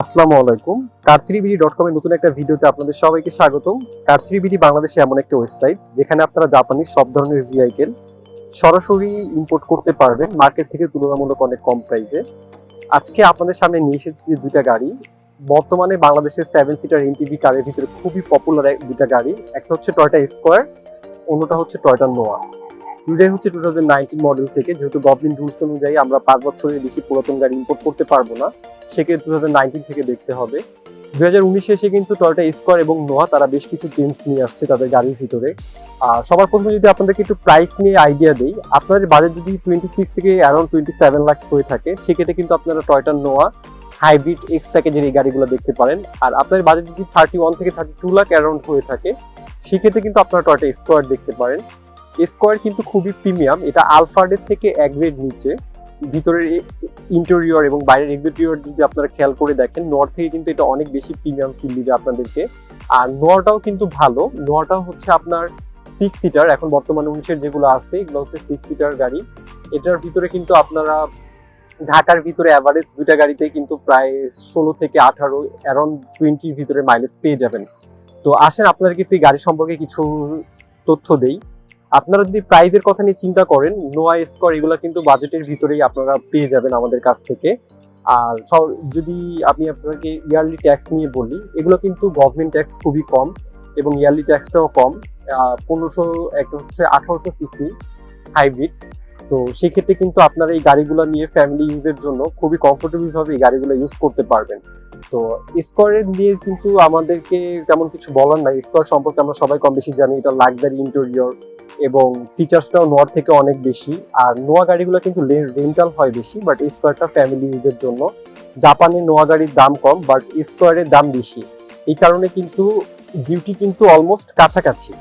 আসসালামু আলাইকুম। কার BD dot কমের নতুন একটা ভিডিওতে আপনাদের সবাইকে স্বাগতম। কার বিডি বাংলাদেশে এমন একটা ওয়েবসাইট যেখানে আপনারা জাপানি সব ধরনের ভেহিকেল সরাসরি ইম্পোর্ট করতে পারবেন মার্কেট থেকে তুলনামূলক অনেক কম প্রাইসে আজকে আপনাদের সামনে নিয়ে এসেছি যে দুইটা গাড়ি। বর্তমানে বাংলাদেশের সেভেন সিটার এনটিভি কারের ভিতরে খুবই পপুলার দুইটা গাড়ি। একটা হচ্ছে টয়টা স্কোয়ার অন্যটা হচ্ছে টয়টা নোয়া দুইটাই হচ্ছে টু থাউজেন্ড নাইনটিন মডেল থেকে, যেহেতু গভর্নমেন্ট রুলস অনুযায়ী আমরা পাঁচ বছরের বেশি পুরাতন গাড়ি ইম্পোর্ট করতে পারব না, সেক্ষেত্রে টু থাউজেন্ড নাইনটিন থেকে দেখতে হবে। দুই হাজার উনিশে এসে কিন্তু টয়টা স্কোয়ার এবং নোয়া তারা বেশ কিছু চেঞ্জ নিয়ে আসছে তাদের গাড়ির ভিতরে। আর সবার প্রথমে যদি আপনাদেরকে একটু প্রাইস নিয়ে আইডিয়া আপনাদের বাজেট যদি টোয়েন্টি সিক্স থেকে অ্যারাউন্ড টোয়েন্টি সেভেন লাখ হয়ে থাকে, সেক্ষেত্রে কিন্তু আপনারা টয়টা নোয়া হাইব্রিড এক্স প্যাকেজের এই গাড়িগুলো দেখতে পারেন। আর আপনাদের বাজেট যদি থার্টি ওয়ান থেকে থার্টি টু লাখ অ্যারাউন্ড হয়ে থাকে, সেক্ষেত্রে কিন্তু আপনারা টয়টা স্কোয়ার দেখতে পারেন। স্কোয়ার কিন্তু খুবই প্রিমিয়াম। এটা আলফার্ডের থেকে এক গ্রেড নিচে। ভিতরের ইন্টেরিয়র এবং বাইরের এক্সিটিরিয়র যদি আপনারা খেয়াল করে দেখেন নর্থ থেকে কিন্তু এটা অনেক বেশি প্রিমিয়াম ফিল দিবে আপনাদেরকে। আর নোয়াটাও কিন্তু ভালো। নোয়াটাও হচ্ছে আপনার সিক্স সিটার এখন বর্তমানে উনিশের যেগুলো আছে, এগুলো হচ্ছে সিক্স সিটার গাড়ি। এটার ভিতরে কিন্তু আপনারা ঢাকার ভিতরে অ্যাভারেজ দুইটা গাড়িতে কিন্তু প্রায় ষোলো থেকে আঠারো অ্যারাউন্ড টোয়েন্টির ভিতরে মাইলেজ পেয়ে যাবেন। তো আসেন আপনাদের কিন্তু এই গাড়ি সম্পর্কে কিছু তথ্য দেই। আপনারা যদি প্রাইজের কথা নিয়ে চিন্তা করেন নোয়া স্কোয়ার এগুলো কিন্তু বাজেটের ভিতরেই আপনারা পেয়ে যাবেন আমাদের কাছ থেকে। আর যদি আমি আপনাকে ইয়ারলি ট্যাক্স নিয়ে বলি, এগুলো কিন্তু গভর্নমেন্ট ট্যাক্স খুবই কম এবং ইয়ারলি ট্যাক্সটাও কম। পনেরোশো, একটা হচ্ছে আঠারোশো সিসি হাইব্রিড তো সেক্ষেত্রে কিন্তু আপনারা এই গাড়িগুলো নিয়ে ফ্যামিলি ইউজের জন্য খুবই কমফোর্টেবল ভাবে এই গাড়িগুলো ইউজ করতে পারবেন। তো স্কোয়ারের নিয়ে কিন্তু আমাদেরকে তেমন কিছু বলার নাই। স্কোয়ার সম্পর্কে আমরা সবাই কম বেশি জানি, এটা লাক্সারি ইন্টেরিয়র এবং ফিচার্সটাও নোয়ার থেকে অনেক বেশি। আর নোয়া গাড়িগুলো কিন্তু রেন্টাল হয় বেশি বাট স্কোয়ারটা ফ্যামিলি ইউজের জন্য। জাপানে নোয়া গাড়ির দাম কম বাট স্কোয়ারের দাম বেশি। এই কারণে কিন্তু ডিউটি কিন্তু অলমোস্ট কাছাকাছি।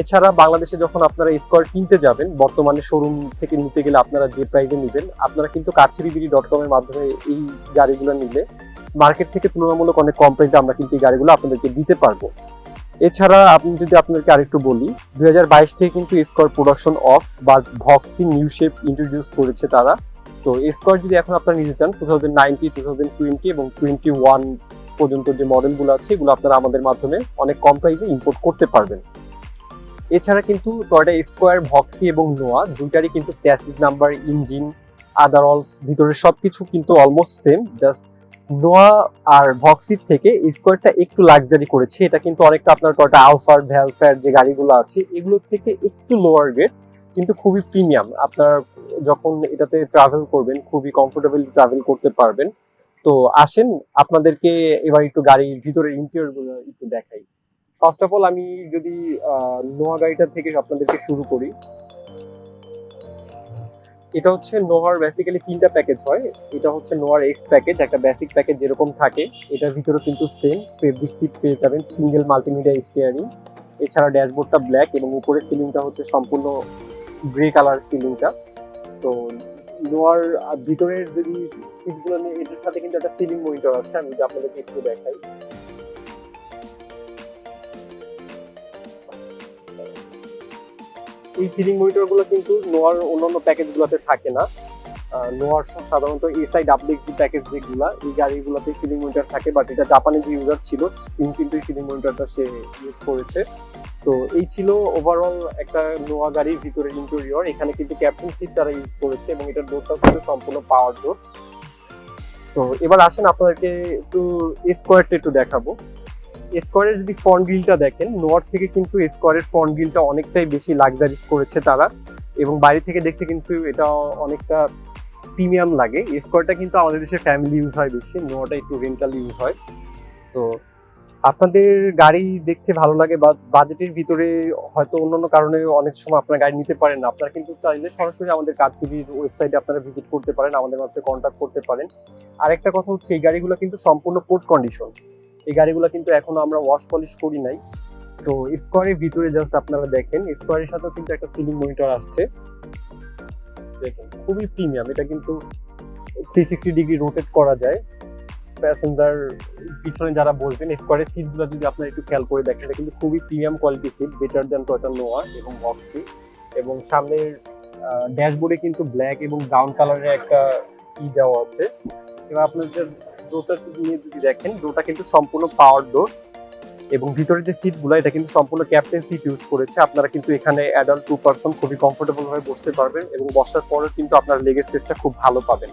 এছাড়া বাংলাদেশে যখন আপনারা স্কোয়ার কিনতে যাবেন, বর্তমানে শোরুম থেকে নিতে গেলে আপনারা যে প্রাইসে নেবেন, আপনারা কিন্তু কারচিরিবিডি ডট কমের মাধ্যমে এই গাড়িগুলো নিলে মার্কেট থেকে তুলনামূলক অনেক কম প্রাইসে আমরা কিন্তু এই গাড়িগুলো আপনাদেরকে দিতে পারব। এছাড়া আপনি যদি আপনাদেরকে আরেকটু বলি, দুই হাজার বাইশ থেকে কিন্তু স্কোয়ার প্রোডাকশন অফ বা ভক্সি নিউ শেপ ইন্ট্রোডিউস করেছে তারা। তো স্কোয়ার যদি এখন আপনারা নিতে চান two thousand ninety two thousand twenty এবং টোয়েন্টি ওয়ান পর্যন্ত যে মডেলগুলো আছে, এগুলো আপনারা আমাদের মাধ্যমে অনেক কম প্রাইসে ইম্পোর্ট করতে পারবেন। এছাড়া কিন্তু টয়টা স্কোয়ার ভক্সি এবং নোয়া দুইটারই কিন্তু চ্যাসিস নাম্বার ইঞ্জিন আদারঅলস ভিতরে সবকিছু কিন্তু অলমোস্ট সেম জাস্ট নোয়া আর ভক্সির থেকে স্কোয়ারটা একটু লাক্সারি করেছে। এটা কিন্তু অনেকটা আপনার টয়টা আলফার ভ্যালফার যে গাড়িগুলো আছে, এগুলোর থেকে একটু লোয়ার গ্রেড কিন্তু খুবই প্রিমিয়াম আপনার যখন এটাতে ট্রাভেল করবেন, খুবই কমফোর্টেবল ট্রাভেল করতে পারবেন। তো আসেন, আপনাদেরকে এবার একটু গাড়ির ভিতরের ইন্টেরিয়রগুলো একটু দেখাই। ফার্স্ট অফ অল আমি যদি নোয়া গাড়িটা থেকে আপনাদেরকে শুরু করি এটা হচ্ছে নোয়ার বেসিক্যালি তিনটা প্যাকেজ হয়। এটা হচ্ছে নোয়ার এক্স প্যাকেজ একটা বেসিক প্যাকেজ যেরকম থাকে। এটার ভিতরে কিন্তু সেম ফেব্রিক সিট পেয়ে যাবেন সিঙ্গেল মাল্টিমিডিয়া স্টিয়ারিং এছাড়া ড্যাশবোর্ডটা ব্ল্যাক এবং উপরে সিলিংটা হচ্ছে সম্পূর্ণ গ্রে কালার সিলিংটা তো নোয়ার ভিতরের যদি সিটগুলো নিয়ে, এটার সাথে কিন্তু একটা সিলিং মনিটর আছে, আমি যদি আপনাদেরকে একটু দেখাই। এই সিলিং মনিটরগুলো কিন্তু নোয়ার অন্যান্য প্যাকেজগুলোতে থাকে না। নোয়ার সাধারণত এসআই ডাব্লিউএক্স প্যাকেজ যেগুলো, এই গাড়িগুলোতে সিলিং মনিটর থাকে বাট এটা জাপানে যে ইউজার ছিল তিনি কিন্তু এই সিলিং মনিটরটা সে ইউজ করেছে। তো এই ছিল ওভারঅল একটা নোয়া গাড়ির ভিতরে ইন্টেরিয়র এখানে কিন্তু ক্যাপ্টেন সিট তারা ইউজ করেছে এবং এটার ডোরটাও কিন্তু সম্পূর্ণ পাওয়ার ডোর তো এবার আসেন আপনাদেরকে একটু স্কোয়ারটা একটু দেখাবো। স্কোয়ারের যদি ফ্রন্ট গ্রিলটা দেখেন নোয়ার থেকে কিন্তু স্কোয়ারের ফ্রন্ট গ্রিলটা অনেকটাই বেশি লাক্সারিস করেছে তারা। এবং বাইরে থেকে দেখতে কিন্তু এটা অনেকটা প্রিমিয়াম লাগে। স্কোয়ারটা কিন্তু আমাদের দেশে ফ্যামিলি ইউজ হয় বেশি, নোয়াটা একটু রেন্টাল ইউজ হয়। তো আপনাদের গাড়ি দেখতে ভালো লাগে বা বাজেটের ভিতরে হয়তো অন্যান্য কারণে অনেক সময় আপনার গাড়ি নিতে পারেন না। আপনারা কিন্তু চাইলে সরাসরি আমাদের কারচুপির ওয়েবসাইটে আপনারা ভিজিট করতে পারেন, আমাদের মাধ্যমে কন্ট্যাক্ট করতে পারেন। আরেকটা কথা হচ্ছে, এই গাড়িগুলো কিন্তু সম্পূর্ণ পোর্ট কন্ডিশন এই গাড়িগুলো কিন্তু এখনও আমরা ওয়াশ পলিশ করি নাই। তো স্কোয়ারের ভিতরে জাস্ট আপনারা দেখেন স্কোয়ারের সাথেও কিন্তু একটা সিলিং মনিটর আসছে। দেখুন, খুবই প্রিমিয়াম এটা কিন্তু থ্রি সিক্সটি ডিগ্রি রোটেট করা যায়। প্যাসেঞ্জার পিছনে যারা বসবেন স্কোয়ারের সিটগুলো যদি আপনারা একটু খেয়াল করে দেখেন, এটা কিন্তু খুবই premium quality seat better than Toyota Noah এবং বক্সি এবং সামনের ড্যাশবোর্ডে কিন্তু ব্ল্যাক এবং ব্রাউন কালারের একটা ই দেওয়া আছে। এবার আপনাদের ডোরটা নিয়ে যদি দেখেন ডোরটা কিন্তু সম্পূর্ণ পাওয়ার ডোর এবং ভিতরে যে সিটগুলো এটা কিন্তু সম্পূর্ণ ক্যাপ্টেন সিট ইউজ করেছে। আপনারা কিন্তু এখানে অ্যাডাল্ট টু পার্সন খুবই কমফোর্টেবল ভাবে বসতে পারবেন এবং বসার পরেও কিন্তু আপনার লেগ স্পেসটা খুব ভালো পাবেন।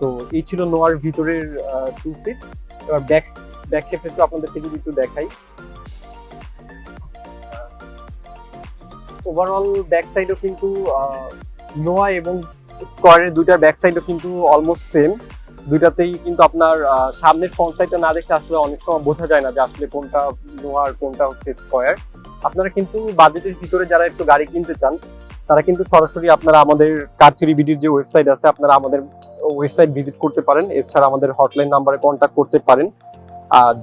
তো এই ছিল নোয়ার ভিতরের টু সিট এবার ব্যাক ব্যাক শেপটা একটু আপনাদেরকে যদি একটু দেখাই। ওভারঅল ব্যাক সাইডও কিন্তু নোয়া এবং স্কোয়ারের দুইটার ব্যাক সাইডও কিন্তু অলমোস্ট সেম দুইটাতেই কিন্তু আপনার সামনের ফ্রন্ট সাইডটা না দেখলে আসলে অনেক সময় বোঝা যায় না যে আসলে কোনটা নোয়ার কোনটা হচ্ছে স্কোয়ার আপনারা কিন্তু বাজেটের ভিতরে যারা একটু গাড়ি কিনতে চান, তারা কিন্তু সরাসরি আপনারা আমাদের কারচিরি বিডির যে ওয়েবসাইট আছে, আপনারা আমাদের ওয়েবসাইট ভিজিট করতে পারেন। এছাড়া আমাদের হটলাইন নাম্বারে কন্ট্যাক্ট করতে পারেন।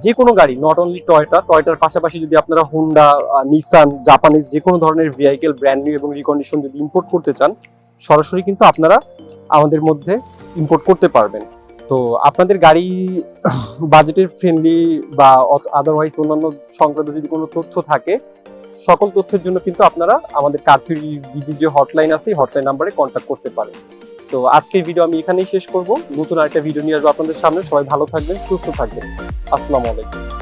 যে কোনো গাড়ি নট অনলি টয়টা টয়টার পাশাপাশি যদি আপনারা হুন্ডা নিসান জাপানিজ যে কোনো ধরনের ভেহিকেল ব্র্যান্ড নিউ এবং রিকন্ডিশন যদি ইম্পোর্ট করতে চান, সরাসরি কিন্তু আপনারা আমাদের মধ্যে ইম্পোর্ট করতে পারবেন। তো আপনাদের গাড়ি বাজেটের ফ্রেন্ডলি বা আদারওয়াইজ অন্যান্য সংক্রান্ত যদি কোনো তথ্য থাকে, সকল তথ্যের জন্য কিন্তু আপনারা আমাদের কার্থির বিডির যে হটলাইন আছে হটলাইন নাম্বারে কন্ট্যাক্ট করতে পারেন। তো আজকের ভিডিও আমি এখানেই শেষ করব। নতুন আরেকটা ভিডিও নিয়ে আসব আপনাদের সামনে। সবাই ভালো থাকবেন, সুস্থ থাকবেন। আসসালামু আলাইকুম।